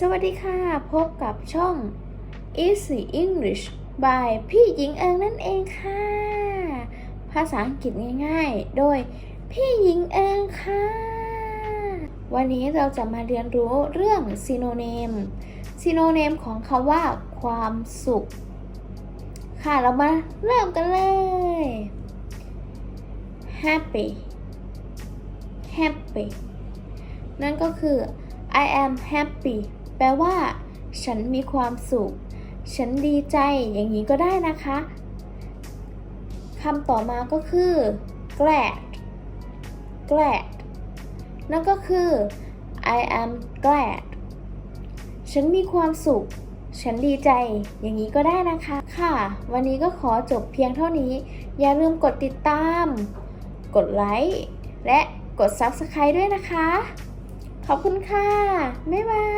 สวัสดีค่ะ พบกับช่อง Easy English by พี่หญิงเอิงนั่นเองค่ะ ภาษาอังกฤษง่ายๆ โดยพี่หญิงเอิงค่ะ วันนี้เราจะมาเรียนรู้เรื่อง synonym synonym ของคำว่าความสุข ค่ะเรามาเริ่มกันเลย happy happy นั่นก็คือ I am happy แปลว่า ฉันมีความสุข ฉันดีใจอย่างนี้ก็ได้นะคะคำต่อมาก็คือ glad glad นั่นก็คือ I am glad ฉันมีความสุข ฉันดีใจ อย่างนี้ก็ได้นะคะ ค่ะ วันนี้ก็ขอจบเพียงเท่านี้ อย่าลืมกดติดตาม กดไลค์ และกด Subscribe ด้วยนะคะ ขอบคุณค่ะ บ๊ายบา